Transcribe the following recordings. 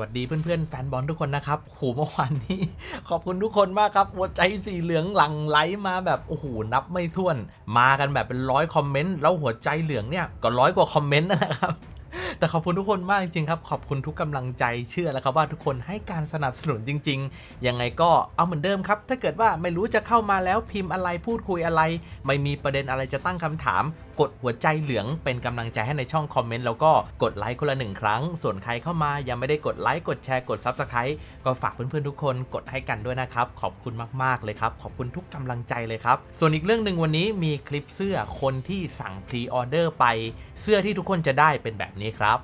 วัสดีเพื่อนๆแฟนบอลทุกคนนะครับโหเมื่อวานนี้ ขอบคุณทุกคนมากครับหัวใจสีเหลืองหลั่งไหลมาแบบโอ้โหนับไม่ถ้วน มากันแบบเป็นร้อยคอมเมนต์แล้วหัวใจเหลืองเนี่ยก็ร้อยกว่าคอมเมนต์นะครับแต่ขอบคุณทุกคนมากจริงๆครับ ขอบคุณทุกกำลังใจเชื่อแล้วครับว่าทุกคนให้การสนับสนุนจริง ๆ ยังไงก็เอาเหมือนเดิมครับ ถ้าเกิดว่าไม่รู้จะเข้ามาแล้วพิมพ์อะไรพูดคุยอะไร ไม่มีประเด็นอะไรจะตั้งคำถาม กดหัวใจเหลืองเป็นกำลังใจให้ในช่องคอมเมนต์แล้วก็กดไลค์คนละหนึ่งครั้ง ส่วนใครเข้ามายังไม่ได้กดไลค์กดแชร์กด Subscribe ก็ฝากเพื่อนๆทุกคนกดให้กันด้วยนะครับ ขอบคุณมากๆเลยครับ ขอบคุณทุกกำลังใจเลยครับ ส่วนอีกเรื่องหนึ่งวันนี้มีคลิปเสื้อคนที่สั่งพรีออเดอร์ไป เสื้อที่ทุกคนจะได้เป็นแบบนี้ครับ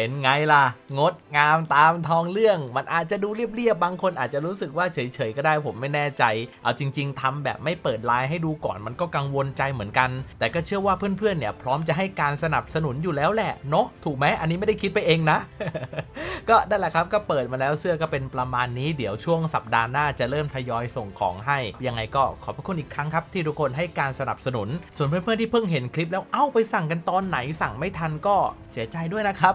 เป็นไงล่ะ งดงามตามทองเรื่อง มันอาจจะดูเรียบๆบางคนอาจจะรู้สึกว่าเฉยๆก็ได้ผมไม่แน่ใจ เอาจริง ๆทำแบบไม่เปิดไลน์ให้ดูก่อนมันก็กังวลใจเหมือนกัน แต่ก็เชื่อว่าเพื่อนๆเนี่ยพร้อมจะให้การสนับสนุนอยู่แล้วแหละเนาะถูกไหมอันนี้ไม่ได้คิดไปเองนะ ก็นั่นแหละครับก็เปิดมาแล้วเสื้อก็เป็นประมาณนี้เดี๋ยวช่วงสัปดาห์หน้าจะเริ่มทยอยส่งของให้ ยังไงก็ขอบพระคุณอีกครั้งครับ ที่ทุกคนให้การสนับสนุน ส่วนเพื่อนๆที่เพิ่งเห็นคลิปแล้วเอ้าไปสั่งกันตอนไหนสั่งไม่ทันก็เสียใจด้วยนะครับ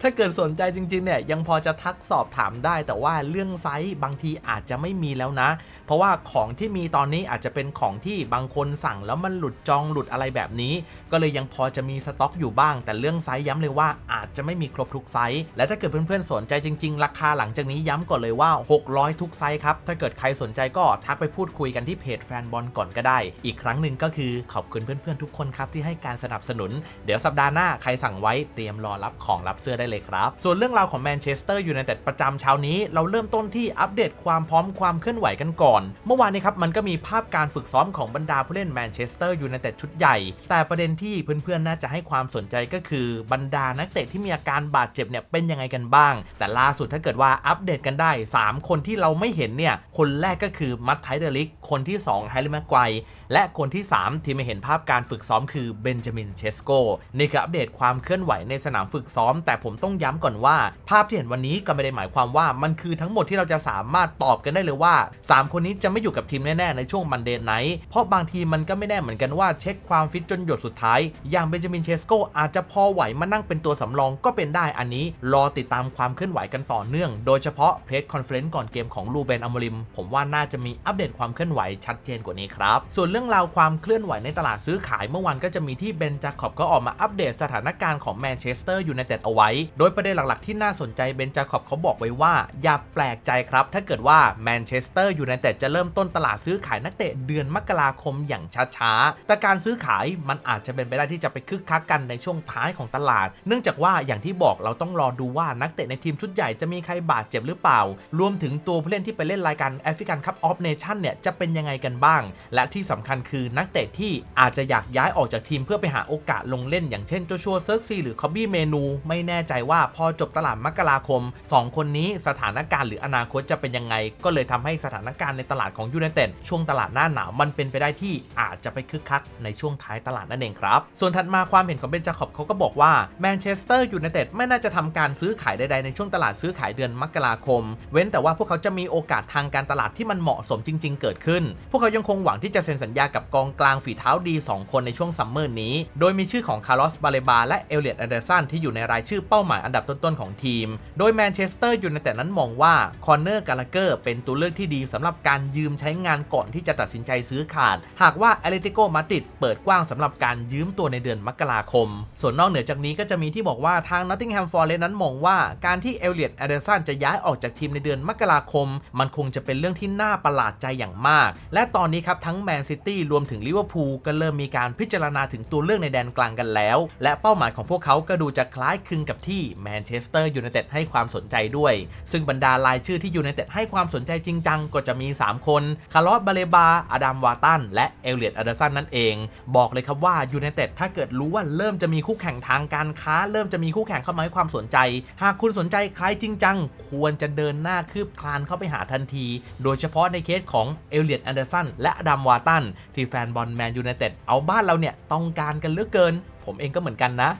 ถ้าเกิดสนใจจริงๆเนี่ยยังพอจะทักสอบถามได้ แต่ว่าเรื่องไซส์บางทีอาจจะไม่มีแล้วนะ เพราะว่าของที่มีตอนนี้อาจจะเป็นของที่บางคนสั่งแล้วมันหลุดจองหลุดอะไรแบบนี้ ก็เลยยังพอจะมีสต็อกอยู่บ้าง แต่เรื่องไซส์ย้ำเลยว่าอาจจะไม่มีครบทุกไซส์และถ้าเกิดเพื่อนๆสนใจจริง ๆ ราคาหลังจากนี้ย้ำก่อนเลยว่า 600 ทุกไซส์ครับถ้าเกิดใครสนใจก็ทักไปพูดคุยกันที่เพจแฟนบอลก่อนก็ได้ อีกครั้งหนึ่งก็คือขอบคุณเพื่อนๆทุกคนครับที่ให้การสนับสนุน เดี๋ยวสัปดาห์หน้าใครสั่งไว้เตรียมรอรับของรับเสื้อได้เลยครับ ส่วนเรื่องราวของแมนเชสเตอร์ยูไนเต็ดประจำเช้านี้ เราเริ่มต้นที่อัปเดตความพร้อมความเคลื่อนไหวกันก่อน เมื่อวานนี้ครับมันก็มีภาพการฝึกซ้อมของบรรดาผู้เล่นแมนเชสเตอร์ยูไนเต็ดชุดใหญ่ แต่ประเด็นที่เพื่อนๆน่าจะให้ความสนใจก็คือบรรดานักเตะที่มีอาการบาดเจ็บเนี่ยเป็นยังไงกันบ้าง แต่ล่าสุดถ้าเกิดว่าอัปเดตกันได้ 3 คนที่เราไม่เห็นเนี่ยคนแรกก็คือมัตไทเดลิกคนที่2แฮร์รี่แม็กไกว์และคนที่ 3 ที่ไม่เห็นภาพการฝึกซ้อมคือเบนจามินเชสโกนี่คืออัปเดตความเคลื่อนไหวในสนามฝึกซ้อม แต่ผมต้องย้ำก่อนว่า ภาพที่เห็นวันนี้ก็ไม่ได้หมายความว่ามันคือทั้งหมดที่เราจะสามารถตอบกันได้เลยว่า 3 คนนี้จะไม่อยู่กับทีมแน่ ๆ ในช่วงมันเดนไนท์เพราะบางทีมันก็ไม่แน่เหมือนกันว่าเช็คความฟิตจนหยดสุดท้าย อย่างเบนจามินเชสโกอาจจะพอไหวมานั่งเป็นตัวสำรองก็เป็นได้อันนี้ รอติดตามความเคลื่อนไหวกันต่อเนื่อง โดยเฉพาะเพจคอนเฟรนซ์ก่อนเกมของลูเบนอมริม ผมว่าน่าจะมีอัปเดตความเคลื่อนไหวชัดเจนกว่านี้ครับ ส่วนเรื่องราวความเคลื่อนไหวในตลาดซื้อขายเมื่อวานก็จะมีที่เบนจาคอบก็ออกมาอัปเดตสถานการณ์ของแมนเชสเตอร์ยูไนเต็ดเอาไว้ โดยประเด็นหลักๆที่น่าสนใจเบนจาคอบเขาบอกไว้ว่า อย่าแปลกใจครับ ถ้าเกิดว่าแมนเชสเตอร์ยูไนเต็ดจะเริ่มต้นตลาดซื้อขายนักเตะเดือนมกราคมอย่างช้าๆ แต่การซื้อขายมันอาจจะเป็นไปได้ที่จะไปคึกคักกันในช่วงท้ายของตลาด เนื่องจากว่าอย่างที่บอกเราต้องรอดูว่านักเตะในทีมชุดใหญ่จะมีใครบาดเจ็บหรือเปล่า รวมถึงตัวผู้เล่นที่ไปเล่นรายการแอฟริกันคัพออฟเนชั่นเนี่ยจะเป็นยังไงกันบ้าง และที่สำคัญคือนักเตะที่อาจจะอยากย้ายออกจากทีมเพื่อไปหาโอกาสลงเล่น อย่างเช่นโจชัวเซิร์กซีหรือคอบบี้เมนไม่แน่ใจว่าพอจบตลาดมกราคม 2 คนนี้สถานการณ์หรืออนาคตจะเป็นยังไง ก็เลยทำให้สถานการณ์ในตลาดของยูไนเต็ดช่วงตลาดหน้าหนาวมันเป็นไปได้ที่อาจจะไปคึกคักในช่วงท้ายตลาดนั่นเองครับ ส่วนถัดมาความเห็นของเบนจาคอบเขาก็บอกว่าแมนเชสเตอร์ยูไนเต็ดไม่น่าจะทำการซื้อขายใดๆในช่วงตลาดซื้อขายเดือนมกราคม เว้นแต่ว่าพวกเขาจะมีโอกาสทางการตลาดที่มันเหมาะสมจริง ๆ เกิดขึ้น พวกเขายังคงหวังที่จะเซ็นสัญญากับกองกลางฝีเท้าดี 2 คนในช่วงซัมเมอร์นี้ โดยมีชื่อของคาร์ลอสบาเลบาและเอลเลียตแอนเดอร์สันที่อยู่ในรายชื่อเป้าหมายอันดับต้นๆของทีม โดยแมนเชสเตอร์ยูไนเต็ดนั้นมองว่าคอนเนอร์กาลาเกอร์เป็นตัวเลือกที่ดีสำหรับการยืมใช้งานก่อนที่จะตัดสินใจซื้อขาด หากว่าแอตเลติโกมาดริดเปิดกว้างสำหรับการยืมตัวในเดือนมกราคม ส่วนนอกเหนือจากนี้ก็จะมีที่บอกว่าทางนอตติงแฮมฟอร์เรสนั้นมองว่าการที่เอลเลียตแอเดอร์สันจะย้ายออกจากทีมในเดือนมกราคม มันคงจะเป็นเรื่องที่น่าประหลาดใจอย่างมาก และตอนนี้ครับทั้งแมนซิตี้รวมถึงลิเวอร์พูลก็เริ่มมีการพิจารณาถึงตัวเลือกในแดนกลางกันแล้ว และเป้าหมายของพวกเขาก็ดูจะคล้ายคลึงกับที่แมนเชสเตอร์ยูไนเต็ดให้ความสนใจด้วย ซึ่งบรรดารายชื่อที่ยูไนเต็ดให้ความสนใจจริงจังก็จะมี 3 คน คาร์ลอสบาเลบา อดัม วาตัน และเอลเลียตอเดอร์สันนั่นเอง บอกเลยครับว่ายูไนเต็ดถ้าเกิดรู้ว่าเริ่มจะมีคู่แข่งทางการค้า เริ่มจะมีคู่แข่งเข้ามาให้ความสนใจ หากคุณสนใจใครจริงจัง ควรจะเดินหน้าคืบคลานเข้าไปหาทันที โดยเฉพาะในเคสของเอลเลียตแอนเดอร์สันและอดัม วาตันที่แฟนบอลแมนยูไนเต็ดเอาบ้านเราเนี่ยต้องการกันเหลือเกิน ผมเองก็เหมือนกันนะ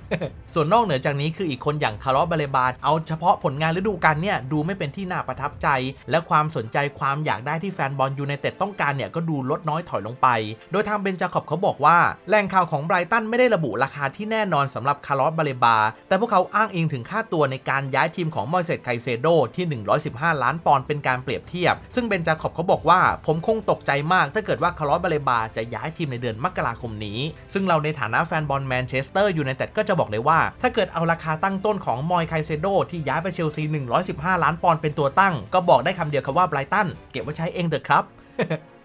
ส่วนนอกเหนือจากนี้คืออีกคนอย่างคาร์ลบาเลบาเอาเฉพาะผลงานฤดูกาลเนี่ยดูไม่เป็นที่น่าประทับใจ และความสนใจความอยากได้ที่แฟนบอลยูไนเต็ดต้องการเนี่ยก็ดูลดน้อยถอยลงไป โดยทางเบนจาคอบเขาบอกว่าแหล่งข่าวของไบรตันไม่ได้ระบุราคาที่แน่นอนสำหรับคาร์ลบาเลบา แต่พวกเขาอ้างอิงถึงค่าตัวในการย้ายทีมของมอยเซตไคเซโดที่ 115 ล้านปอนด์เป็นการเปรียบเทียบ ซึ่งเบนจาคอบเขาบอกว่าผมคงตกใจมาก ถ้าเกิดว่าคาร์ลบาเลบาจะย้ายทีมในเดือนมกราคมนี้ ซึ่งเราในฐานะแฟนบอลแมนเชสเตอร์ยูไนเต็ดก็จะบอกเลยว่า ถ้าเกิดเอาราคาตั้งต้นของมอยไคเซโดที่ย้ายไปเชลซี 115 ล้านปอนด์เป็นตัวตั้ง ก็บอกได้คำเดียวครับว่าไบรตันเก็บไว้ใช้เองเถอะครับ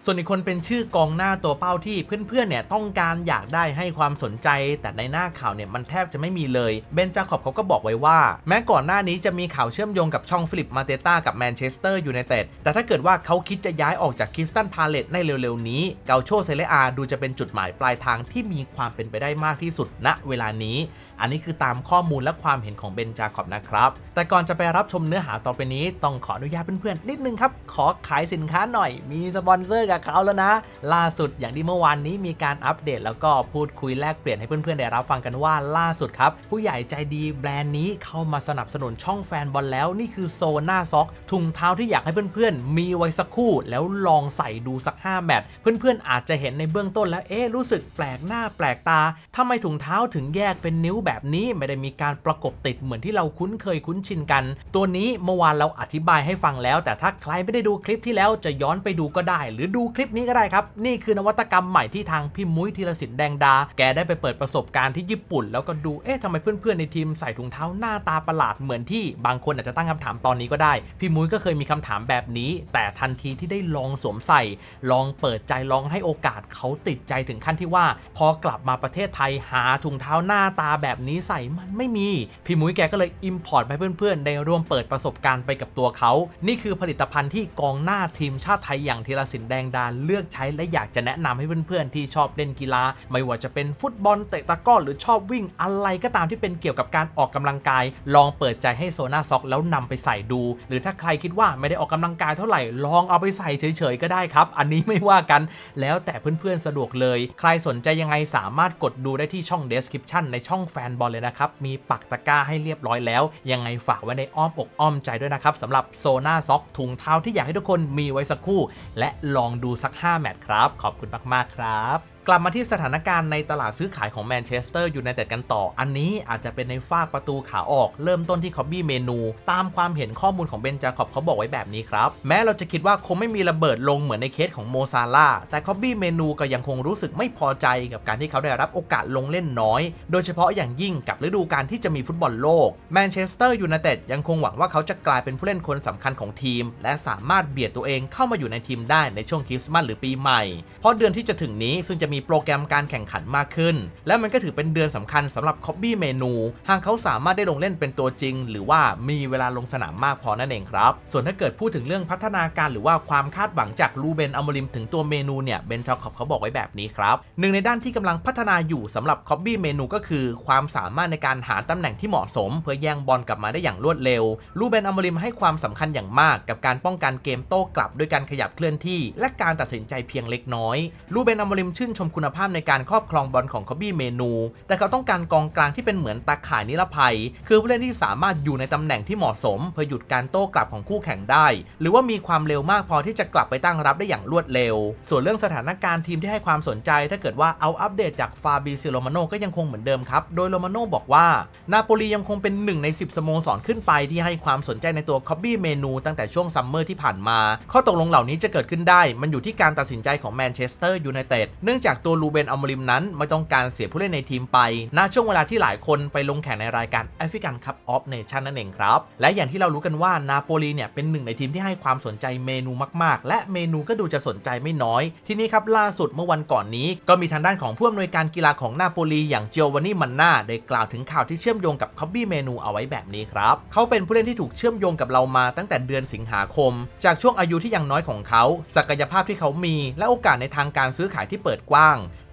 ส่วนอีกคนเป็นชื่อกองหน้าตัวเป้าที่เพื่อนๆเนี่ยต้องการอยากได้ให้ความสนใจ แต่ในหน้าข่าวเนี่ยมันแทบจะไม่มีเลยเบนจาคอบเขาก็บอกไว้ว่า แม้ก่อนหน้านี้จะมีข่าวเชื่อมโยงกับช่องฟิลิปมาเตต้ากับแมนเชสเตอร์ยูไนเต็ดแต่ถ้าเกิดว่าเขาคิดจะย้ายออกจากคริสตันพาเลตในเร็วๆนี้เกาโชเซเลอาดูจะเป็นจุดหมายปลายทางที่มีความเป็นไปได้มากที่สุดณเวลานี้ อันนี้คือตามข้อมูลและความเห็นของเบนจาคอบนะครับ แต่ก่อนจะไปรับชมเนื้อหาต่อไปนี้ ต้องขออนุญาตเพื่อนๆนิดนึงครับขอขายสินค้าหน่อยมีสปอนเซอร์กับเขาแล้วนะ ล่าสุดอย่างที่เมื่อวานนี้มีการอัปเดต แล้วก็พูดคุยแลกเปลี่ยนให้เพื่อนๆได้รับฟังกันว่าล่าสุดครับ ผู้ใหญ่ใจดีแบรนด์นี้เข้ามาสนับสนุนช่องแฟนบอลแล้วนี่คือโซน่าซ็อกถุงเท้าที่อยากให้เพื่อนๆ มีไว้สักคู่ แล้วลองใส่ดูสัก 5 แมตช์เพื่อนๆอาจจะเห็นในเบื้องต้นแล้วเอ๊ะรู้สึกแปลกหน้าแปลกตาทำไมถุงเท้าถึงแยกเป็นนิ้วแบบนี้ไม่ได้มีการประกบติดเหมือนที่เราคุ้นเคยคุ้นชินกัน ตัวนี้เมื่อวานเราอธิบายให้ฟังแล้ว แต่ถ้าใครไม่ได้ดูคลิปที่แล้วจะย้อนไปดูก็ได้ หรือดูคลิปนี้ก็ได้ครับ นี่คือนวัตกรรมใหม่ที่ทางพี่มุ้ยธีรศิลป์แดงดา แกได้ไปเปิดประสบการณ์ที่ญี่ปุ่น แล้วก็ดู เอ๊ะทำไมเพื่อนๆในทีมใส่ถุงเท้าหน้าตาประหลาดเหมือนที่บางคนอาจจะตั้งคำถามตอนนี้ก็ได้ พี่มุ้ยก็เคยมีคำถามแบบนี้ แต่ทันทีที่ได้ลองสวมใส่ ลองเปิดใจลองให้โอกาสเขาติดใจถึงขั้นที่ว่า พอกลับมาประเทศไทยหาถุงเท้าหน้าตาแบบนี้ใส่มันไม่มี พี่มุ้ยแกก็เลยอิมพอร์ตไปเพื่อนๆได้ร่วมเปิดประสบการณ์ไปกับตัวเขา นี่คือผลิตภัณฑ์ที่กองหน้าทีมชาติไทยอย่างธีรศิลป์แดงดาเลือกใช้และอยากจะแนะนำให้เพื่อนๆที่ชอบเล่นกีฬา ไม่ว่าจะเป็นฟุตบอลเตะตะก้อหรือชอบวิ่งอะไรก็ตามที่เป็นเกี่ยวกับการออกกำลังกาย ลองเปิดใจให้โซนาซ็อกแล้วนำไปใส่ดู หรือถ้าใครคิดว่าไม่ได้ออกกำลังกายเท่าไหร่ลองเอาไปใส่เฉยๆก็ได้ครับ อันนี้ไม่ว่ากันแล้วแต่เพื่อนๆสะดวกเลย ใครสนใจยังไงสามารถกดดูได้ที่ช่อง description ในช่องแฟนบอลเลยนะครับมีปักตะกร้าให้เรียบร้อยแล้ว ยังไงฝากไว้ในอ้อมอกอ้อมใจด้วยนะครับสำหรับโซนาซ็อกถุงเท้าที่อยากให้ทุกคนมีไว้สักคู่ และลองดูสัก 5 แมตช์ครับ ขอบคุณมาก ๆ ครับ กลับมาที่สถานการณ์ในตลาดซื้อขายของแมนเชสเตอร์ยูไนเต็ดกันต่อ อันนี้อาจจะเป็นในฝากประตูขาออกเริ่มต้นที่คอบบี้เมนู ตามความเห็นข้อมูลของเบนจาคอบเขาบอกไว้แบบนี้ครับ แม้เราจะคิดว่าคงไม่มีระเบิดลงเหมือนในเคสของโมซาลาแต่คอบบี้เมนูก็ยังคงรู้สึกไม่พอใจกับการที่เขาได้รับโอกาสลงเล่นน้อย โดยเฉพาะอย่างยิ่งกับฤดูกาลที่จะมีฟุตบอลโลกแมนเชสเตอร์ยูไนเต็ดยังคงหวังว่าเขาจะกลายเป็นผู้เล่นคนสำคัญของทีม และสามารถเบียดตัวเองเข้ามาอยู่ในทีมได้ในช่วงคริสต์มาสหรือปีใหม่เพราะเดือนที่จะถึงนี้ซึ่งจะมีโปรแกรมการแข่งขันมากขึ้น และมันก็ถือเป็นเดือนสำคัญสำหรับคอบบี้เมนู หากเขาสามารถได้ลงเล่นเป็นตัวจริง หรือว่ามีเวลาลงสนามมากพอนั่นเองครับ ส่วนถ้าเกิดพูดถึงเรื่องพัฒนาการหรือว่าความคาดหวังจากลูเบนอมริมถึงตัวเมนูเนี่ยเบนจอคอบเขาบอกไว้แบบนี้ครับหนึ่งในด้านที่กำลังพัฒนาอยู่สำหรับคอบบี้เมนูก็คือ ความสามารถในการหาตำแหน่งที่เหมาะสม เพื่อแย่งบอลกลับมาได้อย่างรวดเร็วลูเบนอมริมให้ความสำคัญอย่างมาก กับการป้องกันเกมโต้กลับ ด้วยการขยับเคลื่อนที่ และการตัดสินใจเพียงเล็กน้อยลูเบนอมริมชื่นชมคุณภาพในการครอบครองบอลของคอบบี้เมนู แต่เขาต้องการกองกลางที่เป็นเหมือนตาข่ายนิรภัย คือผู้เล่นที่สามารถอยู่ในตำแหน่งที่เหมาะสม เพื่อหยุดการโต้กลับของคู่แข่งได้ หรือว่ามีความเร็วมากพอที่จะกลับไปตั้งรับได้อย่างรวดเร็ว ส่วนเรื่องสถานการณ์ทีมที่ให้ความสนใจ ถ้าเกิดว่าเอาอัปเดตจากฟาบิซิโรมาโนก็ยังคงเหมือนเดิมครับ โดยโรมาโนบอกว่านาโปลียังคงเป็นหนึ่งใน 10สโมสรขึ้นไปที่ให้ความสนใจในตัวคอบบี้เมนูตั้งแต่ช่วงซัมเมอร์ที่ผ่านมา ข้อตกลงเหล่านี้จะเกิดขึ้นได้ มันอยู่ที่การตัดสินใจของแมนเชสเตอร์ยูไนเต็ดเนื่องจากตัวลูเบนอัมริมนั้น ไม่ต้องการเสียผู้เล่นในทีมไปณช่วงเวลาที่หลายคนไปลงแข่งในรายการแอฟริกันคัพออฟเนชั่นนั่นเองครับ และอย่างที่เรารู้กันว่านาโปลีเนี่ยเป็นหนึ่งในทีมที่ให้ความสนใจเมนูมากๆ และเมนูก็ดูจะสนใจไม่น้อย ทีนี้ครับล่าสุดเมื่อวันก่อนนี้ ก็มีทางด้านของผู้อำนวยการกีฬาของนาโปลีอย่างเจียววานี่มันนาได้กล่าวถึงข่าวที่เชื่อมโยงกับคอบบี้เมนูเอาไว้แบบนี้ครับเขาเป็นผู้เล่นที่ถูกเชื่อมโยงกับเรามาตั้งแต่เดือนสิงหาคม จากช่วงอายุที่ยังน้อยของเขา ศักยภาพที่เขามี และโอกาสในทางการซื้อขายที่เปิดกว้าง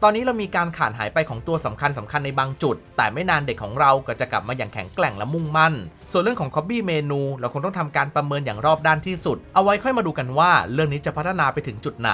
ตอนนี้เรามีการขาดหายไปของตัวสำคัญสำคัญในบางจุด แต่ไม่นานเด็กของเราก็จะกลับมาอย่างแข็งแกร่งและมุ่งมั่นส่วนเรื่องของ Copy เมนู เราคงต้องทำการประเมินอย่างรอบด้านที่สุด เอาไว้ค่อยมาดูกันว่า เรื่องนี้จะพัฒนาไปถึงจุดไหน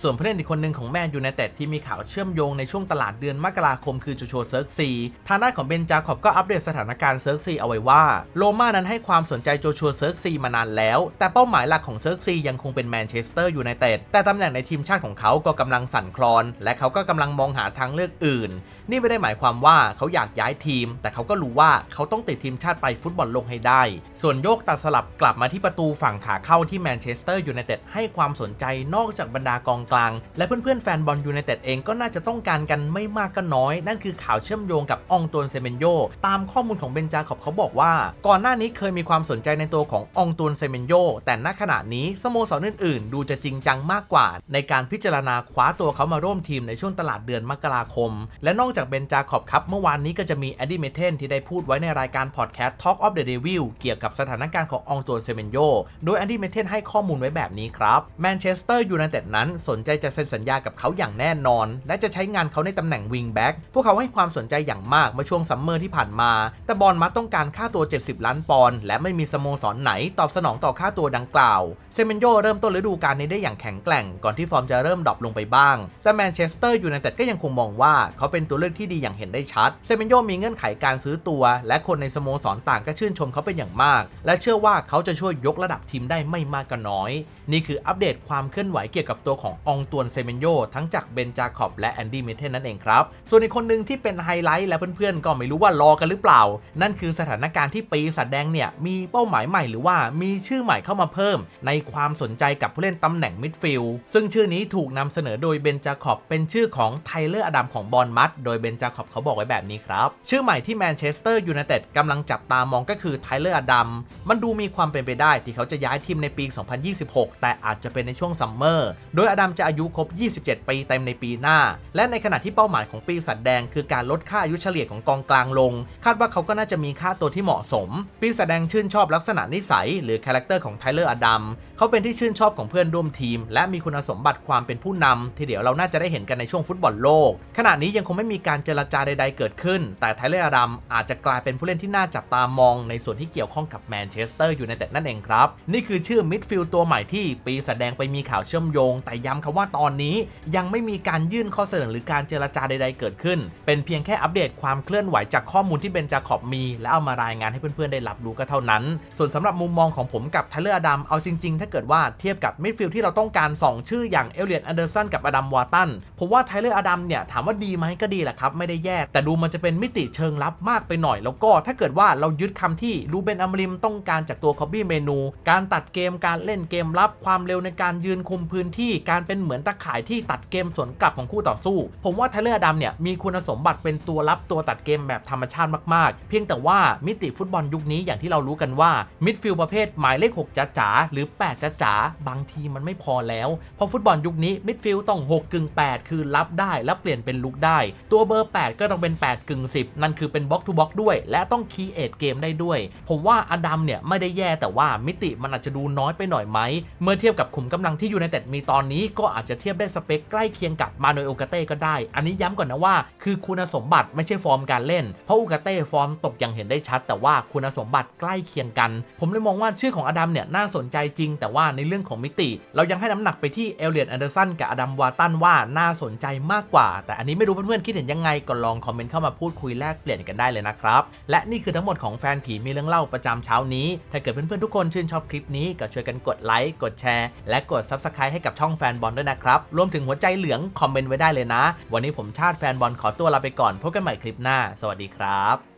ส่วนผู้เล่นอีกคนหนึ่งของแมนยูไนเต็ดที่มีข่าวเชื่อมโยงในช่วงตลาดเดือนมกราคมคือจูโชเซิร์กซีทางด้านของเบนจาคอบก็อัปเดตสถานการณ์เซิร์กซีเอาไว้ว่าโรม่านั้นให้ความสนใจโจชัวเซิร์กซีมานานแล้ว แต่เป้าหมายหลักของเซิร์กซียังคงเป็นแมนเชสเตอร์ยูไนเต็ดแต่ตำแหน่งในทีมชาติของเขาก็กำลังสั่นคลอน และเขาก็กำลังมองหาทางเลือกอื่น นี่ไม่ได้หมายความว่าเขาอยากย้ายทีม แต่เขาก็รู้ว่าเขาต้องติดทีมชาติไปฟุตบอลลกให้ได้ ส่วนโยกตัดสลับกลับมาที่ประตูฝั่งขาเข้าที่แมนเชสเตอร์ยูไนเต็ดให้ความสนใจนอกจากบรรดากองกลาง และเพื่อนๆแฟนบอลยูไนเต็ดเองก็น่าจะต้องการกันไม่มากก็น้อย นั่นคือข่าวเชื่อมโยงกับอองตวนเซเมนโยตามข้อมูลของเบนจาขอบเขาบอกว่า ก่อนหน้านี้เคยมีความสนใจในตัวของอองตวนเซเมนโยแต่ณขณะนี้สโมสรอื่นๆ ดูจะจริงจังมากกว่า ในการพิจารณาคว้าตัวเขามาร่วมทีมในช่วงตลาดเดือนมกราคม และนอกจากเบนจาขอบครับเมื่อวานนี้ก็จะมีแอดดี้เมเทนที่ได้พูดไว้ในรายการพอดแคสต์ Talk of the Devil เกี่ยวกับสถานการณ์ขององตวนเซเมนโย โดยแอดดี้เมเทนให้ข้อมูลไว้แบบนี้ครับแมนเชสเตอร์ยูไนเต็ดนั้นสนใจจะเซ็นสัญญากับเขาอย่างแน่นอน และจะใช้งานเขาในตำแหน่งวิงแบ็กพวกเขาให้ความสนใจอย่างมากเมื่อช่วงซัมเมอร์ที่ผ่านมา แต่บอลมัดต้องการค่าตัว 70 ล้านปอนด์และไม่มีสโมสรไหนตอบสนองต่อค่าตัวดังกล่าวเซเมนโยเริ่มต้นฤดูกาลนี้ได้อย่างแข็งแกร่ง ก่อนที่ฟอร์มจะเริ่มดรอปลงไปบ้าง แต่แมนเชสเตอร์ยูไนเต็ดก็ยังคงมองว่าเขาเป็นตัวเลือกที่ดีอย่างเห็นได้ชัดเซเมนโยมีเงื่อนไขการซื้อตัว และคนในสโมสรต่างก็ชื่นชมเขาเป็นอย่างมาก และเชื่อว่าเขาจะช่วยยกระดับทีมได้ไม่มากก็น้อย นี่คืออัปเดตความเคลื่อนไหวเกี่ยวกับตัวขององตวนเซเมนโยทั้งจากเบนจาคอบและแอนดี้เมเทนนั่นเองครับ ส่วนอีกคนหนึ่งที่เป็นไฮไลท์และเพื่อนๆก็ไม่รู้ว่ารอกันหรือเปล่า นั่นคือสถานการณ์ที่ปีศาจแดงเนี่ยมีเป้าหมายใหม่หรือว่ามีชื่อใหม่เข้ามาเพิ่ม ในความสนใจกับผู้เล่นตำแหน่งมิดฟิลด์ซึ่งชื่อนี้ถูกนำเสนอโดยเบนจาคอบเป็นชื่อของไทเลอร์อดัมของบอลมัดโดยเบนจาคอบเขาบอกไว้แบบนี้ครับ ชื่อใหม่ที่แมนเชสเตอร์ยูไนเต็ดกำลังจับตามองก็คือไทเลอร์อดัมมันดูมีความเป็นไปได้ที่เขาจะย้ายทีมในปี 2026 แต่อาจจะเป็นในช่วงซัมเมอร์ โดยอดัมจะอายุครบ 27 ปีเต็มในปีหน้า และในขณะที่เป้าหมายของปีศาจแดง คือการลดค่าอายุเฉลี่ยของกองกลางลง คาดว่าเขาก็น่าจะมีค่าตัวที่เหมาะสม ปีศาจแดงชื่นชอบลักษณะนิสัย หรือคาแรคเตอร์ของไทเลอร์อดัมเขาเป็นที่ชื่นชอบของเพื่อนร่วมทีม และมีคุณสมบัติความเป็นผู้นำที่เดี๋ยวเราน่าจะได้เห็นกันในช่วงฟุตบอลโลก ขณะนี้ยังคงไม่มีการเจรจาใด ๆ เกิดขึ้น แต่ไทเลอร์อดัมอาจจะกลายเป็นผู้เล่นที่น่าจับตามองในในส่วนที่เกี่ยวข้องกับแมนเชสเตอร์อยูไนเต็ดนั่นเองครับ นี่คือชื่อมิดฟิลด์ตัวใหม่ที่ปีแสดงไปมีข่าวเชื่อมโยง แต่ย้ำคำว่าตอนนี้ยังไม่มีการยื่นข้อเสนอหรือการเจรจาใด ๆ เกิดขึ้น เป็นเพียงแค่อัปเดตความเคลื่อนไหวจากข้อมูลที่เบนจาขอบมี และเอามารายงานให้เพื่อนๆได้รับรู้ก็เท่านั้น ส่วนสำหรับมุมมองของผมกับไทเลอร์อดัมเอาจริง ๆ ถ้าเกิดว่าเทียบกับมิดฟิลด์ที่เราต้องการ 2 ชื่ออย่างเอลเลียนอันเดอร์สันกับอดัมวาตันผมว่าไทเลอร์อดัมเนี่ยถามว่าดีไหมก็ดีแหละครับไม่ได้แย่แต่ดูมันจะเป็นมิติเชิงลับมากไปหน่อย แล้วก็ถ้าเกิดว่าเรายึดคำที่รูเบนอัมริมต้องการจากตัวคอบบี้เมนู การตัดเกมการเล่นเกมรับความเร็วในการยืนคุมพื้นที่ การเป็นเหมือนตะข่ายที่ตัดเกมสวนกลับของคู่ต่อสู้ ผมว่าไทเลอร์ดัมเนี่ยมีคุณสมบัติเป็นตัวรับตัวตัดเกมแบบธรรมชาติมากๆ เพียงแต่ว่ามิติฟุตบอลยุคนี้อย่างที่เรารู้กันว่ามิดฟิลด์ประเภทหมายเลข 6จ๋าจ๋าหรือ 8จ๋าจ๋าบางทีมันไม่พอแล้ว เพราะฟุตบอลยุคนี้มิดฟิลด์ต้อง 6กึ่ง8 คือรับได้และเปลี่ยนเป็นลุกได้ ตัวเบอร์ 8 ก็ต้องเป็น8กึ่ง10 นั่นคือเป็นบล็อกทูบล็อกด้วย และต้องคีเอทเกมได้ด้วยผมว่าอดัมเนี่ยไม่ได้แย่แต่ว่ามิติมันอาจจะดูน้อยไปหน่อยไหม เมื่อเทียบกับขุมกำลังที่ยูไนเต็ดมีตอนนี้ก็อาจจะเทียบได้สเปคใกล้เคียงกับมาโนเอลกาเต้ก็ได้ อันนี้ย้ำก่อนนะว่า คือคุณสมบัติไม่ใช่ฟอร์มการเล่น เพราะอูกาเต้ฟอร์มตกอย่างเห็นได้ชัด แต่ว่าคุณสมบัติใกล้เคียงกัน ผมเลยมองว่าชื่อของอดัมเนี่ยน่าสนใจจริง แต่ว่าในเรื่องของมิติ เรายังให้น้ำหนักไปที่เอลเลียนแอนเดอร์สันกับอดัมวาตันว่าน่าสนใจมากกว่า แต่อันนี้ไม่รู้เพื่อนๆคิดเห็นยังไงก็ลองคอมเมนต์เข้ามาพูดคุยแลกเปลี่ยนกันได้เลยนะครับและนี่คือทั้งหมดของแฟนผีมีเรื่องเล่าประจำเช้านี้ ถ้าเกิดเพื่อนๆทุกคนชื่นชอบคลิปนี้ก็ช่วยกันกดไลค์ กดแชร์ และกด Subscribe ให้กับช่องแฟนบอลด้วยนะครับ รวมถึงหัวใจเหลืองคอมเมนต์ไว้ได้เลยนะ วันนี้ผมชาติแฟนบอลขอตัวลาไปก่อน พบกันใหม่คลิปหน้า สวัสดีครับ